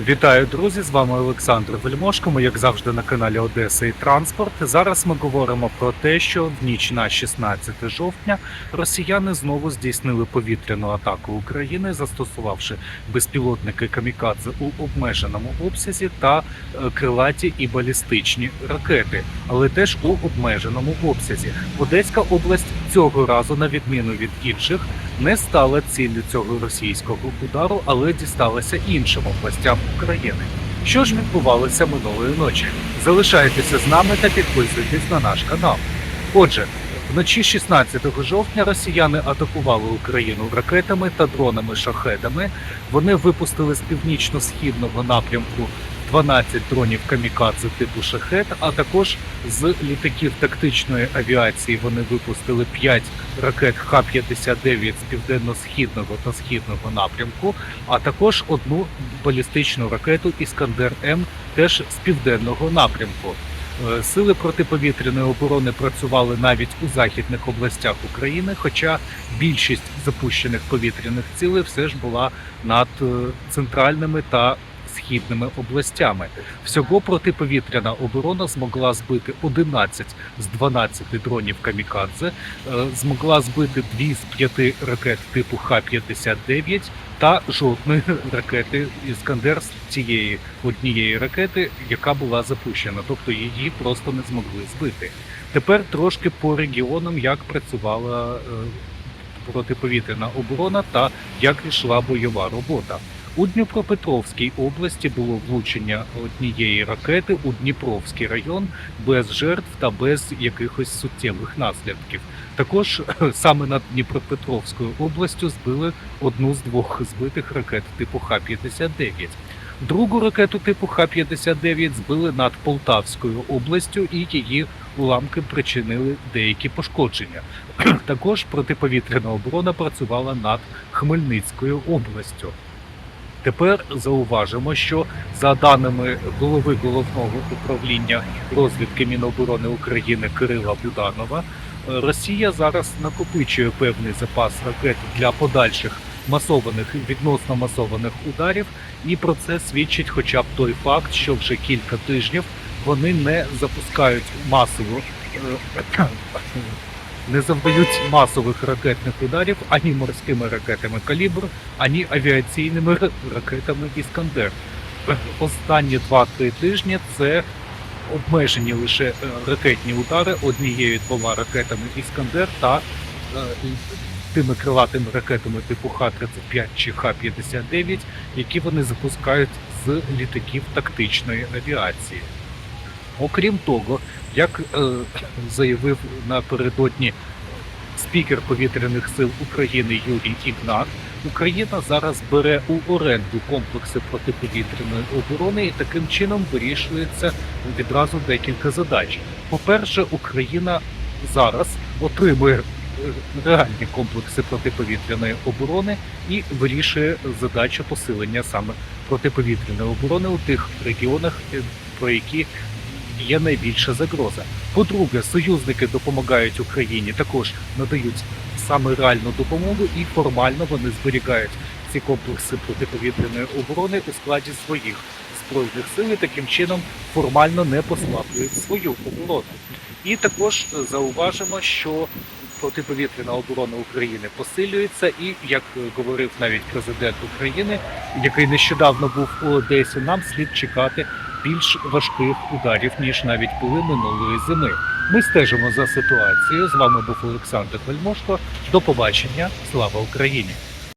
Вітаю, друзі! З вами Олександр Вельмошко. Ми, як завжди, на каналі Одеса і Транспорт. Зараз ми говоримо про те, що в ніч на 16 жовтня росіяни знову здійснили повітряну атаку України, застосувавши безпілотники камікадзе у обмеженому обсязі та е, крилаті і балістичні ракети, але теж у обмеженому обсязі. Одеська область цього разу, на відміну від інших, не стала ціллю цього російського удару, але дісталася іншим областям України. Що ж відбувалося минулої ночі? Залишайтеся з нами та підписуйтесь на наш канал. Отже, вночі 16 жовтня росіяни атакували Україну ракетами та дронами шахедами. Вони випустили з північно-східного напрямку 12 дронів камікадзе типу шахет, а також з літаків тактичної авіації вони випустили 5 ракет Х-59 з південно-східного та східного напрямку, а також одну балістичну ракету Іскандер М теж з південного напрямку. Е, Сили протиповітряної оборони працювали навіть у західних областях України, хоча більшість запущених повітряних цілей все ж була над е, центральними та східними областями. Всього протиповітряна оборона змогла збити 11 з 12 дронів камікадзе, е, змогла збити 2 з 5 ракет типу Х-59 та жодної ракети Іскандер з цієї однієї ракети, яка була запущена, тобто її просто не змогли збити. Тепер трошки по регіонам, як працювала е, протиповітряна оборона та як йшла бойова робота. У Дніпропетровській області було влучення однієї ракети у Дніпровський район без жертв та без якихось суттєвих наслідків. Також саме над Дніпропетровською областю збили одну з двох збитих ракет типу Х-59. Другу ракету типу Х-59 збили над Полтавською областю і її уламки причинили деякі пошкодження. Також протиповітряна оборона працювала над Хмельницькою областю. Тепер зауважимо, що за даними голови головного управління розвідки Міноборони України Кирила Буданова, е, Росія зараз накопичує певний запас ракет для подальших масованих відносно масованих ударів, і про це свідчить хоча б той факт, що вже кілька тижнів вони не запускають масово. Е, Не завдають масових ракетних ударів ані морськими ракетами калібр, ані авіаційними ракетами Іскандер. Останні 2-3 тижні це обмежені лише е, ракетні удари однією двома ракетами Іскандер та е, тими крилатими ракетами типу Х-35 чи Х-59, які вони запускають з літаків тактичної авіації. Окрім того, як е, заявив напередодні спікер повітряних сил України Юрій Ігнат, Україна зараз бере у оренду комплекси протиповітряної оборони і таким чином вирішується відразу декілька задач. По-перше, Україна зараз отримує е, реальні комплекси протиповітряної оборони і вирішує задачу посилення саме протиповітряної оборони у тих регіонах, е, про які є найбільша загроза. По-друге, союзники допомагають Україні, також надають саме реальну допомогу і формально вони зберігають ці комплекси протиповітряної оборони у складі своїх збройних сил і таким чином формально не послаблюють свою оборону. І також зауважимо, що протиповітряна оборона України посилюється, і як говорив навіть президент України, який нещодавно був у Одесі, нам слід чекати більш важких ударів ніж навіть були минулої зими. Ми стежимо за ситуацією. З вами був Олександр Вельмошко. До побачення. Слава Україні!